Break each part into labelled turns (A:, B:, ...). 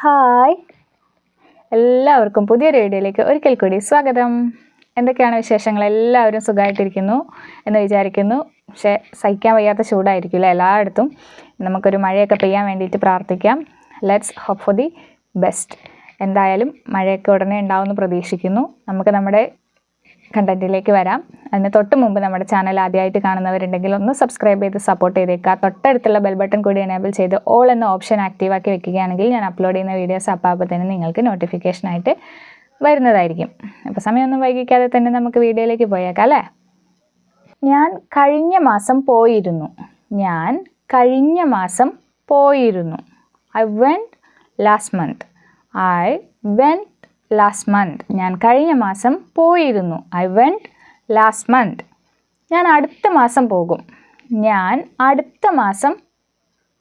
A: Hi എല്ലാവർക്കും പുതിയ വീഡിയോയിലേക്ക് ഒരിക്കൽ കൂടി സ്വാഗതം. എന്തൊക്കെയാണ് വിശേഷങ്ങൾ? എല്ലാവരും സുഖമായിട്ടിരിക്കുന്നു എന്ന് വിചാരിക്കുന്നു. പക്ഷേ സഹിക്കാൻ വയ്യാത്ത ചൂടായിരിക്കില്ല എല്ലായിടത്തും? നമുക്കൊരു മഴയൊക്കെ പെയ്യാൻ വേണ്ടിയിട്ട് പ്രാർത്ഥിക്കാം. Let's hope for the best എന്തായാലും മഴയൊക്കെ ഉടനെ ഉണ്ടാവുമെന്ന് പ്രതീക്ഷിക്കുന്നു. നമുക്ക് നമ്മുടെ കണ്ടന്റിലേക്ക് വരാം. അതിന് തൊട്ട് മുമ്പ് നമ്മുടെ ചാനൽ ആദ്യമായിട്ട് കാണുന്നവരുണ്ടെങ്കിൽ ഒന്ന് സബ്സ്ക്രൈബ് ചെയ്ത് സപ്പോർട്ട് ചെയ്തേക്കുക. തൊട്ടടുത്തുള്ള ബെൽ ബട്ടൺ കൂടി എനേബിൾ ചെയ്ത് ഓൾ എന്ന ഓപ്ഷൻ ആക്റ്റീവാക്കി വെക്കുകയാണെങ്കിൽ ഞാൻ അപ്ലോഡ് ചെയ്യുന്ന വീഡിയോസ് അപ്പോൾ തന്നെ നിങ്ങൾക്ക് നോട്ടിഫിക്കേഷനായിട്ട് വരുന്നതായിരിക്കും. അപ്പോൾ സമയമൊന്നും വൈകിക്കാതെ തന്നെ നമുക്ക് വീഡിയോയിലേക്ക് പോയേക്കാം അല്ലേ? ഞാൻ കഴിഞ്ഞ മാസം പോയിരുന്നു. ഞാൻ കഴിഞ്ഞ മാസം പോയിരുന്നു. I went last month I went last month ഞാൻ കഴിഞ്ഞ മാസം പോയിരുന്നു. ഐ വെന്റ് ലാസ്റ്റ് മന്ത് ഞാൻ അടുത്ത മാസം പോകും. ഞാൻ അടുത്ത മാസം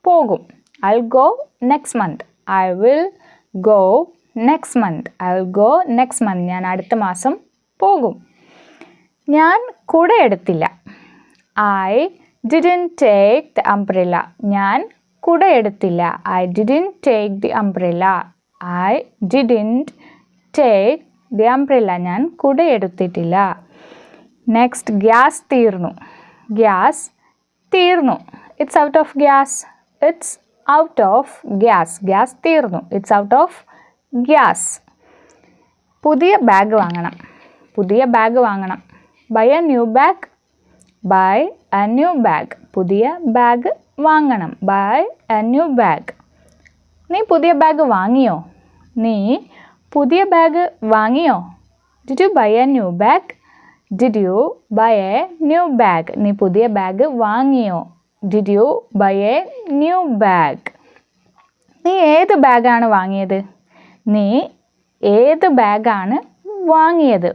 A: പോകും. I go next month I will go next month I will go next month ഞാൻ അടുത്ത മാസം പോകും. ഞാൻ കുട എടുത്തില്ല. I didn't take the umbrella ഞാൻ കുട എടുത്തില്ല. I didn't take the umbrella I didn't take the umbrella ഞാൻ കുട എടുത്തിട്ടില്ല നെക്സ്റ്റ് ഗ്യാസ് തീർന്നു. ഗ്യാസ് തീർന്നു. It's out of gas. It's out of gas. Gas തീർന്നു. It's out of gas. പുതിയ ബാഗ് വാങ്ങണം. പുതിയ ബാഗ് വാങ്ങണം. Buy a new bag buy a new bag പുതിയ ബാഗ് വാങ്ങണം. ബൈ എ ന്യൂ ബാഗ് നീ പുതിയ ബാഗ് വാങ്ങിയോ? നീ പുതിയ ബാഗ് വാങ്ങിയോ? Did you buy a new bag did you buy a new bag നീ പുതിയ ബാഗ് വാങ്ങിയോ? Did you buy a new bag നീ ഏത് ബാഗാണ് വാങ്ങിയത്? നീ ഏത് ബാഗാണ് വാങ്ങിയത്?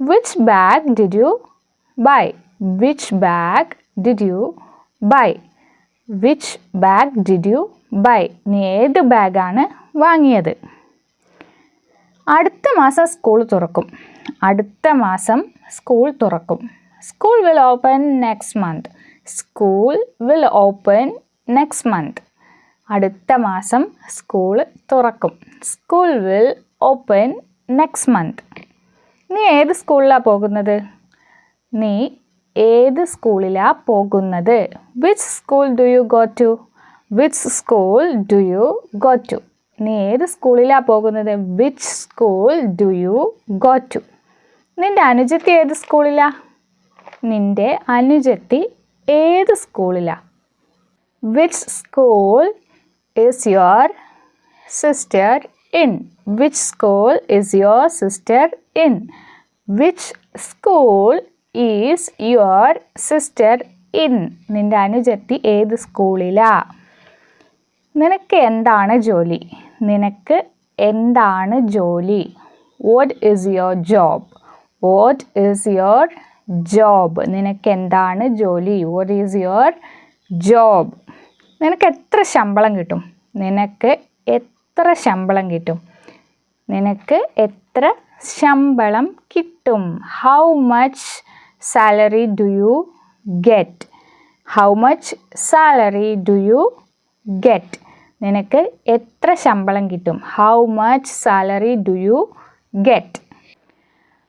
A: Which bag did you buy which bag did you buy which bag did you buy നീ ഏത് ബാഗാണ് വാങ്ങിയത്? അടുത്ത മാസം സ്കൂൾ തുറക്കും. അടുത്ത മാസം സ്കൂൾ തുറക്കും. School will open next month school will open next month അടുത്ത മാസം സ്കൂൾ തുറക്കും. School will open next month നീ ഏത് സ്കൂളിലാണ് പോകുന്നത്? നീ ഏത് സ്കൂളിലാണ് പോകുന്നത്? Which school do you go to which school do you go to നീ ഏത് സ്കൂളിലാണ് പോകുന്നത്? Which school do you go to നിന്റെ അനുജത്തി ഏത് സ്കൂളിലാണ് നിന്റെ അനുജത്തി ഏത് സ്കൂളിലാണ് which school is your sister in which school is your sister in which school is your sister in നിന്റെ അനുജത്തി ഏത് സ്കൂളിലാണ് നിനക്ക് എന്താണ് ജോലി? നിനക്ക് എന്താണ് ജോലി? What is your job what is your job നിനക്ക് എന്താണ് ജോലി? വാട്ട് ഈസ് യുവർ ജോബ് നിനക്ക് എത്ര ശമ്പളം കിട്ടും? നിനക്ക് എത്ര ശമ്പളം കിട്ടും? നിനക്ക് എത്ര ശമ്പളം കിട്ടും? How much salary do you get how much salary do you get നിനക്ക് എത്ര ശമ്പളം കിട്ടും? How much salary do you get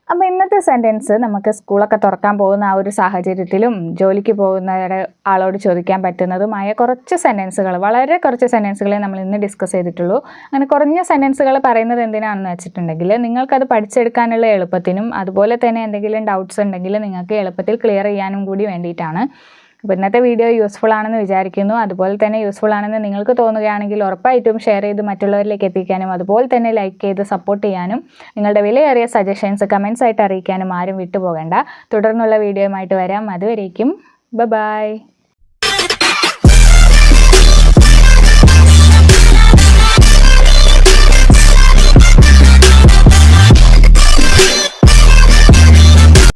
A: അപ്പോൾ ഇന്നത്തെ സെന്റൻസ് നമുക്ക് സ്കൂളൊക്കെ തുറക്കാൻ പോകുന്ന ആ ഒരു സാഹചര്യത്തിലും ജോലിക്ക് പോകുന്നവരുടെ ആളോട് ചോദിക്കാൻ പറ്റുന്നതുമായ കുറച്ച് സെന്റൻസുകൾ വളരെ കുറച്ച് സെന്റൻസുകളെ നമ്മൾ ഇന്ന് ഡിസ്കസ് ചെയ്തിട്ടുള്ളൂ. അങ്ങനെ കുറഞ്ഞ സെന്റൻസുകൾ പറയുന്നത് എന്തിനാണെന്ന് വെച്ചിട്ടുണ്ടെങ്കിൽ നിങ്ങൾക്കത് പഠിച്ചെടുക്കാനുള്ള എളുപ്പത്തിനും അതുപോലെ തന്നെ എന്തെങ്കിലും ഡൗട്ട്സ് ഉണ്ടെങ്കിൽ നിങ്ങൾക്ക് എളുപ്പത്തിൽ ക്ലിയർ ചെയ്യാനും കൂടി വേണ്ടിയിട്ടാണ്. അപ്പോൾ ഇന്നത്തെ വീഡിയോ യൂസ്ഫുൾ ആണെന്ന് വിചാരിക്കുന്നു. അതുപോലെ തന്നെ യൂസ്ഫുൾ ആണെന്ന് നിങ്ങൾക്ക് തോന്നുകയാണെങ്കിൽ ഉറപ്പായിട്ടും ഷെയർ ചെയ്ത് മറ്റുള്ളവരിലേക്ക് എത്തിക്കാനും അതുപോലെ തന്നെ ലൈക്ക് ചെയ്ത് സപ്പോർട്ട് ചെയ്യാനും നിങ്ങളുടെ വിലയേറിയ സജഷൻസ് കമൻസ് ആയിട്ട് അറിയിക്കാനും ആരും വിട്ടുപോകേണ്ട. തുടർന്നുള്ള വീഡിയോയുമായിട്ട് വരാം. അതുവരേക്കും ബൈ